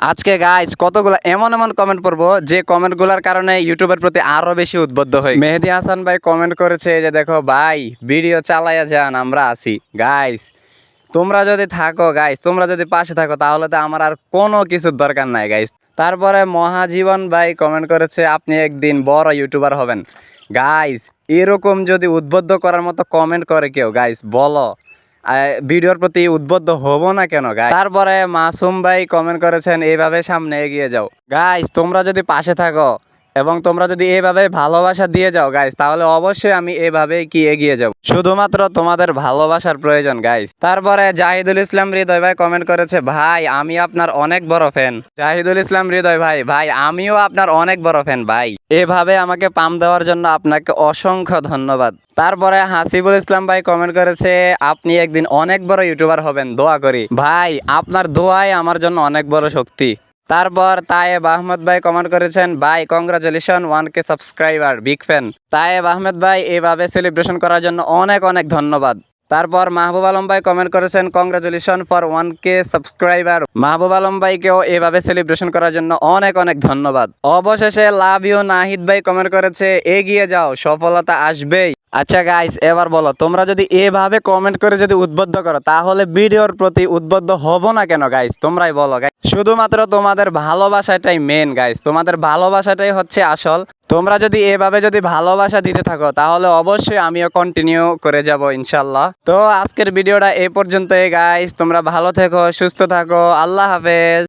আজকে গাইজ কতগুলো এমন এমন কমেন্ট পড়ব যে কমেন্টগুলোর কারণে ইউটিউবের প্রতি আরও বেশি উদ্বুদ্ধ হই। মেহেদি হাসান ভাই কমেন্ট করেছে যে দেখো, ভাই ভিডিও চালাইয়া যান, আমরা আছি। গাইস তোমরা যদি থাকো গাইস তোমরা যদি পাশে থাকো, তাহলে তো আমার আর কোনো কিছুর দরকার নাই গাইস তারপরে মহাজীবন ভাই কমেন্ট করেছে, আপনি একদিন বড় ইউটিউবার হবেন। গাইস এরকম যদি উদ্বুদ্ধ করার মতো কমেন্ট করে কেউ গাইস বলো। ভিডিওর প্রতি উদ্বুদ্ধ হব না কেন গাই তারপরে মাসুম ভাই কমেন্ট করেছেন, এইভাবে সামনে এগিয়ে যাও। গাইস তোমরা যদি পাশে থাকো এবং তোমরা যদি এভাবে ভালোবাসা দিয়ে যাও গাইস তাহলে অবশ্যই আমি এভাবেই কি এগিয়ে যাব। শুধুমাত্র তোমাদের ভালোবাসার প্রয়োজন গাইস তারপরে জাহিদুল ইসলাম হৃদয় ভাই কমেন্ট করেছে, ভাই আমি আপনার অনেক বড় ফ্যান জাহিদুল ইসলাম হৃদয় ভাই ভাই, আমিও আপনার অনেক বড় ফ্যান ভাই। এভাবে আমাকে পাম দেওয়ার জন্য আপনাকে অসংখ্য ধন্যবাদ। তারপরে হাসিবুল ইসলাম ভাই কমেন্ট করেছে, আপনি একদিন অনেক বড় ইউটিউবার হবেন, দোয়া করি। ভাই, আপনার দোয়াই আমার জন্য অনেক বড় শক্তি। তারপর তায়েব আহমদ ভাই কমেন্ট করেছেন, ভাই congratulation one K subscriber big fan Tayeb Ahmed ভাই, এভাবে সেলিব্রেশন করার জন্য অনেক অনেক ধন্যবাদ। তারপর মাহবুব আলম ভাই কমেন্ট করেছেন congratulation for one K subscriber Mahbub Alam ভাইকেও এভাবে সেলিব্রেশন করার জন্য অনেক অনেক ধন্যবাদ। অবশেষে লাভ ইউ নাহিদ ভাই কমেন্ট করেছে, এগিয়ে যাও, সফলতা আসবেই। আচ্ছা গাইস এবার বলো, তোমরা যদি এভাবে কমেন্ট করে যদি উদ্বুদ্ধ করো, তাহলে ভিডিওর প্রতি উদ্বুদ্ধ হব না কেন গাইস তোমরাই বলো গাইস শুধুমাত্র তোমাদের ভালোবাসাটাই মেন গাইস তোমাদের ভালোবাসাটাই হচ্ছে আসল। তোমরা যদি এভাবে যদি ভালোবাসা দিতে থাকো, তাহলে অবশ্যই আমিও কন্টিনিউ করে যাব ইনশাল্লাহ তো আজকের ভিডিওটা এ পর্যন্তই গাইস তোমরা ভালো থেকো, সুস্থ থাকো। আল্লাহ হাফেজ।